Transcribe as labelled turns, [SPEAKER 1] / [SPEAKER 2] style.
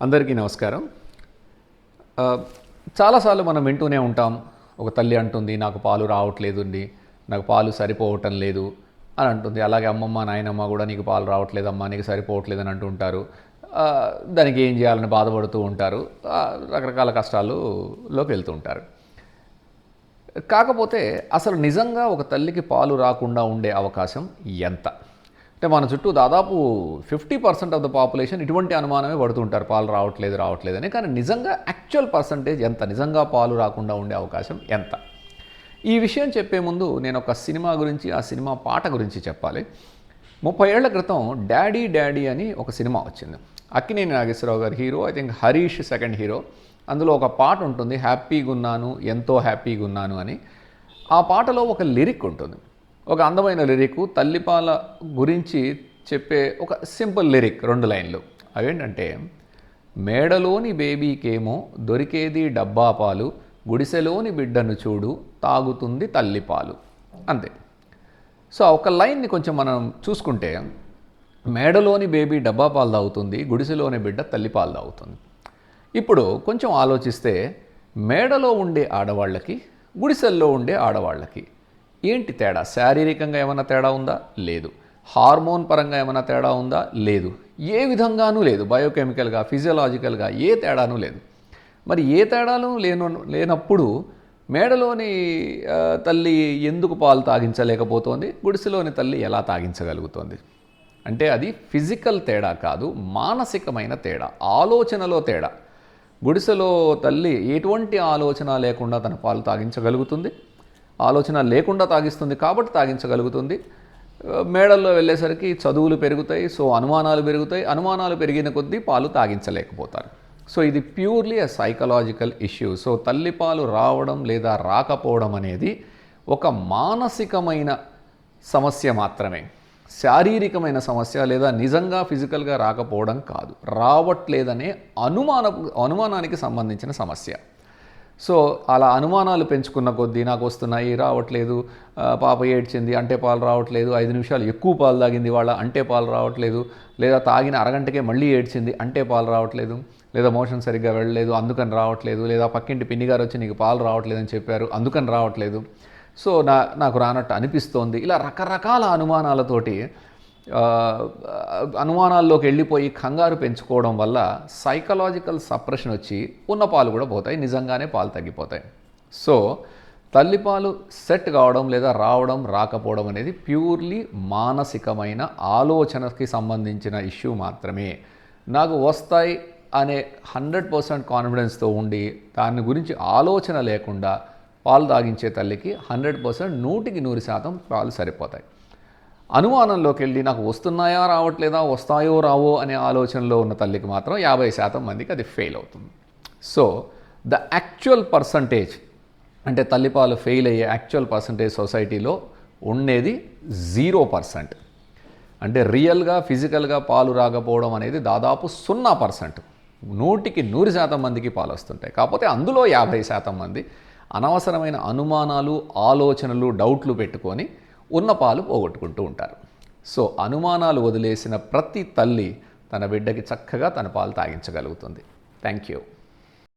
[SPEAKER 1] అందరికీ నమస్కారం. చాలాసార్లు మనం వింటూనే ఉంటాం ఒక తల్లి అంటుంది నాకు పాలు రావట్లేదు అండి నాకు పాలు సరిపోవటం లేదు అని అంటుంది. అలాగే అమ్మమ్మ నాయనమ్మ కూడా నీకు పాలు రావట్లేదమ్మా నీకు సరిపోవట్లేదు అని అంటుంటారు దానికి ఏం చేయాలని బాధపడుతూ ఉంటారు. రకరకాల కష్టాలులోకి వెళ్తూ ఉంటారు. కాకపోతే అసలు నిజంగా ఒక తల్లికి పాలు రాకుండా ఉండే అవకాశం ఎంత? అంటే మన చుట్టూ దాదాపు fifty percent of the population ఇటువంటి అనుమానమే పడుతుంటారు. పాలు రావట్లేదు రావట్లేదు అని. కానీ నిజంగా యాక్చువల్ పర్సంటేజ్ ఎంత? నిజంగా పాలు రాకుండా ఉండే అవకాశం ఎంత? ఈ విషయం చెప్పే ముందు నేను ఒక సినిమా గురించి ఆ సినిమా పాట గురించి చెప్పాలి. ముప్పై ఏళ్ళ క్రితం డాడీ డాడీ అని ఒక సినిమా వచ్చింది. Akkineni Nageswara Rao hero I think Harish second hero. అందులో ఒక పాట ఉంటుంది హ్యాపీగా ఉన్నాను ఎంతో హ్యాపీగా ఉన్నాను అని. ఆ పాటలో ఒక లిరిక్ ఉంటుంది. ఒక అందమైన లిరిక్ తల్లిపాల గురించి చెప్పే ఒక సింపుల్ లిరిక్ రెండు లైన్లు. అవేంటంటే మేడలోని బేబీకేమో దొరికేది డబ్బా పాలు గుడిసెలోని బిడ్డను చూడు తాగుతుంది తల్లిపాలు. అంతే. సో ఒక లైన్ని కొంచెం మనం చూసుకుంటే మేడలోని బేబీ డబ్బా పాలు తాగుతుంది గుడిసెలోని బిడ్డ తల్లిపాలు తాగుతుంది. ఇప్పుడు కొంచెం ఆలోచిస్తే మేడలో ఉండే ఆడవాళ్ళకి గుడిసెల్లో ఉండే ఆడవాళ్ళకి ఏంటి తేడా? శారీరకంగా ఏమైనా తేడా ఉందా? లేదు. హార్మోన్ పరంగా ఏమైనా తేడా ఉందా? లేదు. ఏ విధంగానూ లేదు. బయోకెమికల్గా ఫిజియలాజికల్గా ఏ తేడానూ లేదు. మరి ఏ తేడాలు లేను లేనప్పుడు మేడలోని తల్లి ఎందుకు పాలు తాగించలేకపోతోంది? గుడిసెలోని తల్లి ఎలా తాగించగలుగుతోంది? అంటే అది ఫిజికల్ తేడా కాదు మానసికమైన తేడా ఆలోచనలో తేడా. గుడిసెలో తల్లి ఎటువంటి ఆలోచన లేకుండా తన పాలు తాగించగలుగుతుంది? ఆలోచన లేకుండా తాగిస్తుంది కాబట్టి తాగించగలుగుతుంది. మేడల్లో వెళ్ళేసరికి చదువులు పెరుగుతాయి సో అనుమానాలు పెరుగుతాయి. అనుమానాలు పెరిగిన కొద్దీ పాలు తాగించలేకపోతారు. సో ఇది purely uh psychological issue. So తల్లిపాలు రావడం లేదా రాకపోవడం అనేది ఒక మానసికమైన సమస్య మాత్రమే. శారీరకమైన సమస్య లేదా నిజంగా ఫిజికల్గా రాకపోవడం కాదు. రావట్లేదనే అనుమాన అనుమానానికి సంబంధించిన సమస్య. సో అలా అనుమానాలు పెంచుకున్న కొద్దీ నాకు వస్తున్నాయి రావట్లేదు పాప ఏడ్చింది అంటే పాలు రావట్లేదు ఐదు నిమిషాలు ఎక్కువ పాలు తాగింది వాళ్ళ అంటే పాలు రావట్లేదు లేదా తాగిన అరగంటకే మళ్ళీ ఏడ్చింది అంటే పాలు రావట్లేదు లేదా మోషన్ సరిగ్గా వెళ్ళలేదు అందుకని రావట్లేదు లేదా పక్కింటి పిన్ని గారు వచ్చి నీకు పాలు రావట్లేదు అని చెప్పారు అందుకని రావట్లేదు. సో నా నాకు రానట్టు అనిపిస్తోంది. ఇలా రకరకాల అనుమానాలతోటి అనుమానాల్లోకి వెళ్ళిపోయి కంగారు పెంచుకోవడం వల్ల సైకలాజికల్ సప్రెషన్ వచ్చి ఉన్న పాలు కూడా పోతాయి నిజంగానే పాలు తగ్గిపోతాయి. సో తల్లిపాలు సెట్ కావడం లేదా రావడం రాకపోవడం అనేది ప్యూర్లీ మానసికమైన ఆలోచనకి సంబంధించిన ఇష్యూ మాత్రమే. నాకు వస్తాయి అనే హండ్రెడ్ పర్సెంట్ కాన్ఫిడెన్స్తో ఉండి దాని గురించి ఆలోచన లేకుండా పాలు తాగించే తల్లికి హండ్రెడ్ పర్సెంట్ నూటికి నూరు శాతం పాలు సరిపోతాయి. అనుమానంలోకి వెళ్ళి నాకు వస్తున్నాయా రావట్లేదా వస్తాయో రావో అనే ఆలోచనలో ఉన్న తల్లికి మాత్రం యాభై శాతం మందికి అది ఫెయిల్ అవుతుంది. సో ద యాక్చువల్ పర్సంటేజ్ అంటే తల్లిపాలు ఫెయిల్ అయ్యే యాక్చువల్ పర్సంటేజ్ సొసైటీలో ఉండేది జీరో పర్సెంట్ అంటే రియల్గా ఫిజికల్గా పాలు రాకపోవడం అనేది దాదాపు సున్నా పర్సెంట్ నూటికి నూరు శాతం మందికి పాలు వస్తుంటాయి. కాకపోతే అందులో యాభై శాతం మంది అనవసరమైన అనుమానాలు ఆలోచనలు డౌట్లు పెట్టుకొని ఉన్న పాలు పోగొట్టుకుంటూ ఉంటారు. సో అనుమానాలు వదిలేసిన ప్రతి తల్లి తన బిడ్డకి చక్కగా తన పాలు తాగించగలుగుతుంది. Thank you